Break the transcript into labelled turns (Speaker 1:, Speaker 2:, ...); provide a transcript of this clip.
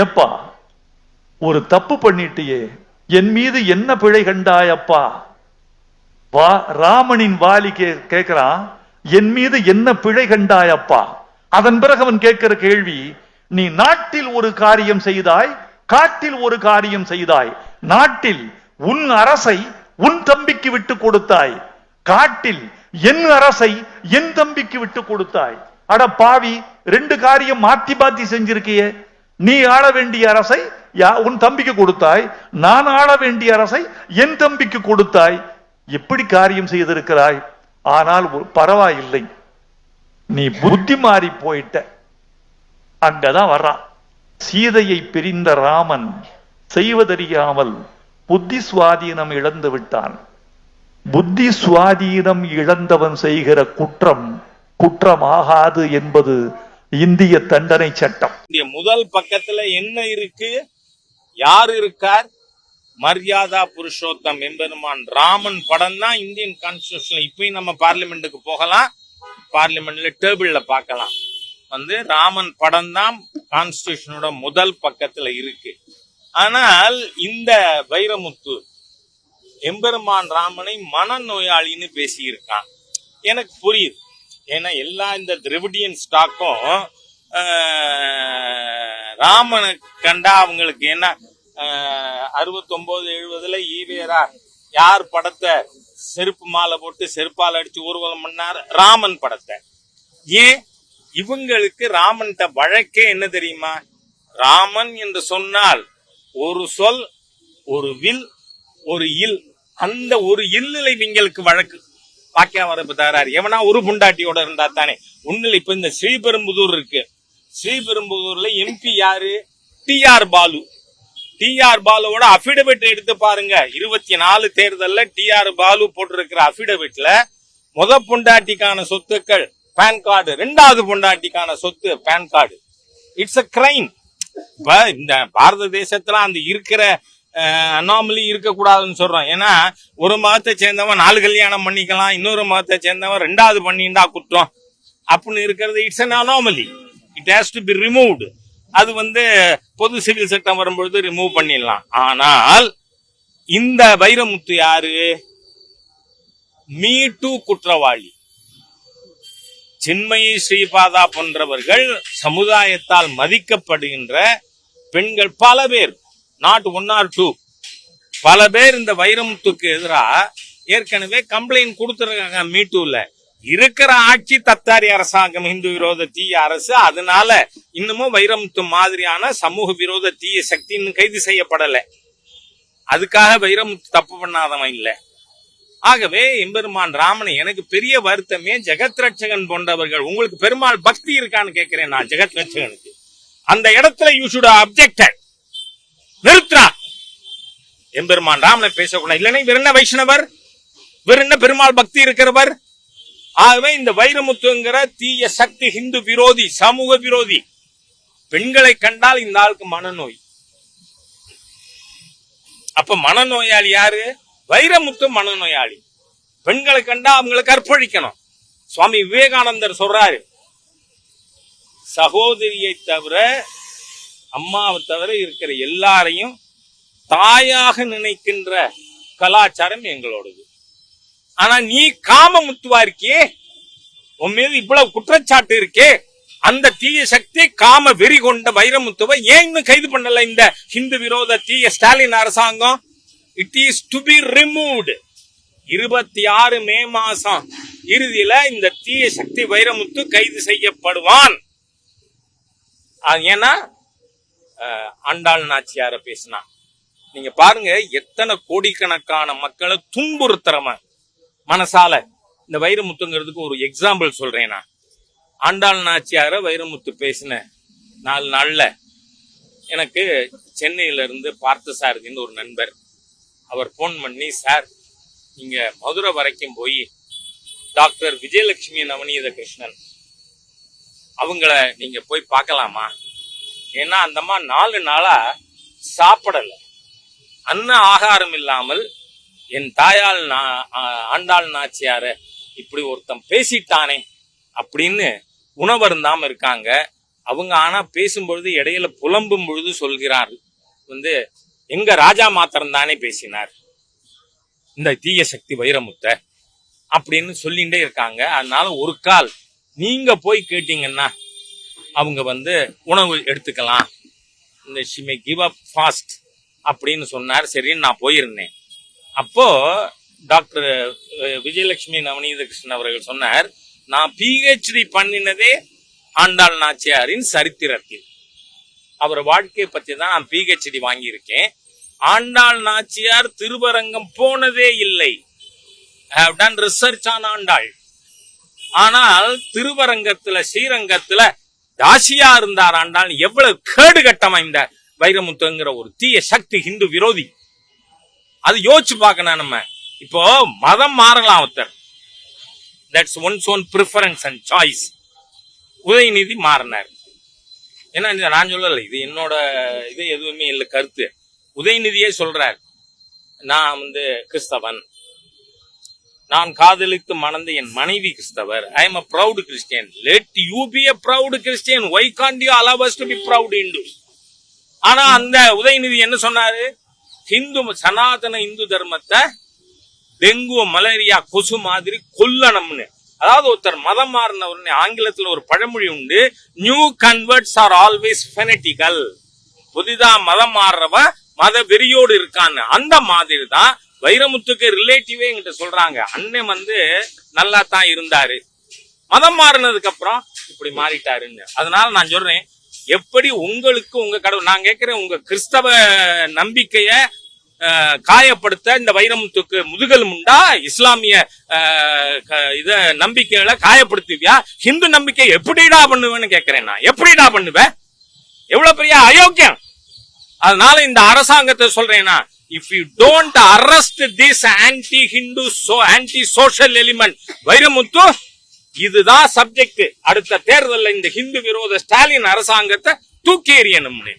Speaker 1: ஏப்பா ஒரு தப்பு பண்ணிட்டியே என் மீது என்ன பிழை கண்டாயப்பா வா ராமனின் வாலி கே கேட்கிறான் என் மீது என்ன பிழை கண்டாயப்பா அதன் பிறகு அவன் கேட்கிற கேள்வி நீ நாட்டில் ஒரு காரியம் செய்தாய் காட்டில் ஒரு காரியம் செய்தாய். நாட்டில் உன் அரசை உன் தம்பிக்கு விட்டு கொடுத்தாய். காட்டில் என் அரசை என் தம்பிக்கு விட்டு கொடுத்தாய். அட பாவி ரெண்டு காரியம் மாத்தி மாத்தி செஞ்சிருக்கியே. நீ ஆள வேண்டிய அரசை உன் தம்பிக்கு கொடுத்தாய் நான் ஆள வேண்டிய அரசை என் தம்பிக்கு கொடுத்தாய். எப்படி காரியம் செய்திருக்கிறாய்? ஆனால் பரவாயில்லை. நீ புத்தி மாறி போயிட்ட. அங்கதான் வர்றான். சீதையை பிரிந்த ராமன் செய்வதறியாமல் புத்தி சுவாதீனம் இழந்து விட்டான். புத்தி சுவாதீனம் இழந்தவன் செய்கிற குற்றம் குற்றமாகாது என்பது இந்திய தண்டனை சட்டம்.
Speaker 2: இந்திய முதல் பக்கத்துல என்ன இருக்கு? யார் இருக்கார்? மரியாதா புருஷோத்தம் எம்பெருமான் ராமன் படம் தான் இந்தியன் கான்ஸ்டியூஷன் இப்பயும் நம்ம பார்லிமெண்ட்டுக்கு போகலாம். பார்லிமெண்ட்ல டேபிள்ல பார்க்கலாம். வந்து ராமன் படம் தான் கான்ஸ்டியூஷனோட முதல் பக்கத்துல இருக்கு. ஆனால் இந்த வைரமுத்து எம்பெருமான் ராமனை மனநோயாளின்னு பேசியிருக்கான். எனக்கு புரியுது. ஏன்னா எல்லா இந்த திரவிடியன் ஸ்டாக்கும் ராமனை கண்டா அவங்களுக்கு என்ன அறுபத்தொம்போது எழுபதுல ஈவேரா யார் படத்தை செருப்பு மாலை போட்டு செருப்பால் அடிச்சு ஊர்வலம் பண்ணார்? ராமன் படத்தை. ஏன்? இவங்களுக்கு ராமன்கிட்ட வழக்கே என்ன தெரியுமா? ராமன் என்று சொன்னால் ஒரு சொல் ஒரு வில் ஒரு இல். அந்த ஒரு இல்லில் இவங்களுக்கு வழக்கு. பாக்கியா வரப்பு தகராறு எவனா ஒரு புண்டாட்டியோட இருந்தா தானே ஒண்ணுல இப்ப இந்த ஸ்ரீபெரும்புதூர் இருக்கு. ஸ்ரீபெரும்புதூர்ல எம்பி யாரு? T R Balu. T R பாலுவோட affidavit எடுத்து பாருங்க. இருபத்தி நாலு தேர்தல்ல டி ஆர் பாலு போட்டிருக்கிற அபிடவிட்ல முத பொண்டாட்டிக்கான சொத்துக்கள் பேன் கார்டு ரெண்டாவது பொண்டாட்டிக்கான சொத்து PAN card it's a crime இந்த பாரத தேசத்துல அந்த இருக்கிற அனாமலி இருக்கக்கூடாதுன்னு சொல்றோம். ஏன்னா ஒரு மதத்தை சேர்ந்தவன் நாலு கல்யாணம் பண்ணிக்கலாம் இன்னொரு மதத்தை சேர்ந்தவன் ரெண்டாவது பண்ணிண்டா குற்றம். அப்படின்னு இருக்கிறது it's an anomaly it has to be removed அது வந்து பொது சிவில் சட்டம் வரும்பொழுது ரிமூவ் பண்ணிடலாம். ஆனால் இந்த வைரமுத்து யாரு? மீ டூ குற்றவாளி. சின்மயி ஸ்ரீபாதா போன்றவர்கள் சமுதாயத்தால் மதிக்கப்படுகின்ற பெண்கள் பல பேர். Not one or two. பல பேர் இந்த வைரமுத்துக்கு எதிராக ஏற்கனவே கம்ப்ளைண்ட் கொடுத்துருக்காங்க மீட்டூல. இருக்கிற ஆட்சி தத்தாரி அரசாங்கம் இந்து விரோத தீய அரசு அதனால இன்னமும் வைரமுத்து மாதிரியான சமூக விரோத தீய சக்தி இன்னும் கைது செய்யப்படல. அதுக்காக வைரமுத்து தப்பு பண்ணாதவன் இல்லை. ஆகவே எம்பெருமான் ராமனை எனக்கு பெரிய வருத்தமே ஜெகத் ரட்சகன் போன்றவர்கள் உங்களுக்கு பெருமாள் பக்தி இருக்கான்னு கேட்கிறேன் நான் ஜெகத் ரட்சகனுக்கு. அந்த இடத்துல யூ சுட் அப்ஜெக்டட் நிறுத்தினார் எம்பெருமான் ராமனை பேசக்கூடாது இல்லைன்னா இவர் என்ன வைஷ்ணவர்? இவர் என்ன பெருமாள் பக்தி இருக்கிறவர்? ஆகவே இந்த வைரமுத்துங்கிற தீய சக்தி ஹிந்து விரோதி சமூக விரோதி பெண்களை கண்டால் இந்த ஆளுக்கு மனநோய். அப்ப மனநோயாளி யாரு? வைரமுத்து மனநோயாளி. பெண்களை கண்டா அவங்களை கற்பழிக்கணும். சுவாமி விவேகானந்தர் சொல்றாரு சகோதரியை தவிர அம்மாவை தவிர இருக்கிற எல்லாரையும் தாயாக நினைக்கின்ற கலாச்சாரம் எங்களோடது. ஆனா நீ காம முத்துவா இருக்கியே? உன் மீது இவ்வளவு குற்றச்சாட்டு இருக்கே? அந்த தீய சக்தி காம வெறி கொண்ட வைரமுத்துவை ஏன் இன்னும் கைது பண்ணல இந்த ஹிந்து விரோத தீய ஸ்டாலின் அரசாங்கம்? It is to be removed இருபத்தி ஆறு மே மாசம் இறுதியில இந்த தீய சக்தி வைரமுத்து கைது செய்யப்படுவான். அது ஏன்னா ஆண்டாள் நாச்சியார பேசினா. நீங்க பாருங்க எத்தனை கோடிக்கணக்கான மக்களை துன்புறுத்துறவன் மனசால. இந்த வைரமுத்துங்கிறதுக்கு ஒரு எக்ஸாம்பிள் சொல்றேன் நான். ஆண்டாள் நாச்சியார வைரமுத்து பேசின நாலு நாள்ல எனக்கு சென்னையில இருந்து பார்த்த சாரதின்னு ஒரு நண்பர் அவர் ஃபோன் பண்ணி சார் நீங்க மதுரை வரைக்கும் போய் டாக்டர் விஜயலட்சுமி நவநீத கிருஷ்ணன் அவங்கள நீங்க போய் பார்க்கலாமா? ஏன்னா அந்தம்மா நாலு நாளா சாப்பிடல. அன்ன ஆகாரம் இல்லாமல் என் தாயால் நா- ஆ- ஆண்டாள் நாச்சியார இப்படி ஒருத்தன் பேசிட்டானே அப்படின்னு உணவருந்தாம இருக்காங்க. அவங்க ஆனா பேசும்பொழுது இடையில புலம்பும் பொழுது சொல்கிறார். வந்து எங்க ராஜா மாத்திரம் தானே பேசினார். இந்த தீய சக்தி வைரமுத்த அப்படின்னு சொல்லிட்டே இருக்காங்க. அதனால ஒரு கால் நீங்க போய் கேட்டீங்கன்னா அவங்க வந்து உணவு எடுத்துக்கலாம். இந்த ஷிமே கிவ் அப் ஃபாஸ்ட் அப்படின்னு சொன்னார். சரின்னு நான் போயிருந்தேன். அப்போது டாக்டர் விஜயலட்சுமி நவநீத கிருஷ்ணன் அவர்கள் சொன்னார் நான் பிஹெச்டி பண்ணினதே ஆண்டாள் நாச்சியாரின் சரித்திரத்தில். அவர் வாழ்க்கையை பற்றி தான் நான் பிஹெச்டி வாங்கியிருக்கேன். ஆண்டாள் நாச்சியார் திருவரங்கம் போனதே இல்லை. Have done research on Andal. ஆனால் திருவரங்கத்தில் ஸ்ரீரங்கத்தில் தாசியா இருந்தார் ஆண்டாள் எவ்வளவு கேடு கட்டமைந்த வைரமுத்துங்கிற ஒரு தீய சக்தி ஹிந்து விரோதி. அது யோசிச்சு பார்க்கணும் நம்ம. இப்போ மதம் மாறலாம் ஒருத்தர். That's one's one preference and choice Udhayanidhi மாறினார். ஏன்னா நான் சொல்லலை இது என்னோட இது எதுவுமே இல்லை கருத்து. உதயநிதியே சொல்றார் நான் வந்து கிறிஸ்தவன். நான் காதலித்து மணந்த என் மனைவி கிறிஸ்தவர். I am a proud Christian let you be a proud Christian why can't you allow us to be proud Hindu ஆனா அந்த உதயநிதி என்ன சொன்னாரு? ஹிந்து சனாதன இந்து தர்மத்தை டெங்கு மலேரியா கொசு மாதிரி கொல்லணும்னு. அதாவது ஒருத்தர் மதம் மாறினவர் ஆங்கிலத்துல ஒரு பழமொழி உண்டு new converts are always fanatical புதிதா மதம் மாறுறவன் மத வெறியோடு இருக்கான்னு. அந்த மாதிரி தான் வைரமுத்துக்கு ரிலேட்டிவே எங்கிட்ட சொல்றாங்க. அண்ணன் வந்து நல்லா தான் இருந்தாரு. மதம் மாறினதுக்கு அப்புறம் இப்படி மாறிட்டாருன்னு. அதனால நான் சொல்றேன் எப்படி உங்களுக்கு உங்க கடவுள் நான் கேட்கிறேன் உங்க கிறிஸ்தவ நம்பிக்கைய காயப்படுத்த இந்த வைரமுத்துக்கு முதுகல் முண்டா? இஸ்லாமிய க- இத நம்பிக்கைகளை காயப்படுத்துவியா? ஹிந்து நம்பிக்கை எப்படிடா பண்ணுவேன்னு கேட்கிறேன் நான். எப்படிடா பண்ணுவேன் எவ்வளவு பெரிய அயோக்கியம். அதனால இந்த அரசாங்கத்தை சொல்றேன்னா if you don't arrest this anti Hindu so anti social element Vairamuthu இதுதான் சப்ஜெக்ட் அடுத்த தேர்தல்ல இந்த ஹிந்து விரோத ஸ்டாலின் அரசாங்கத்தை தூக்கி எறியணும்னு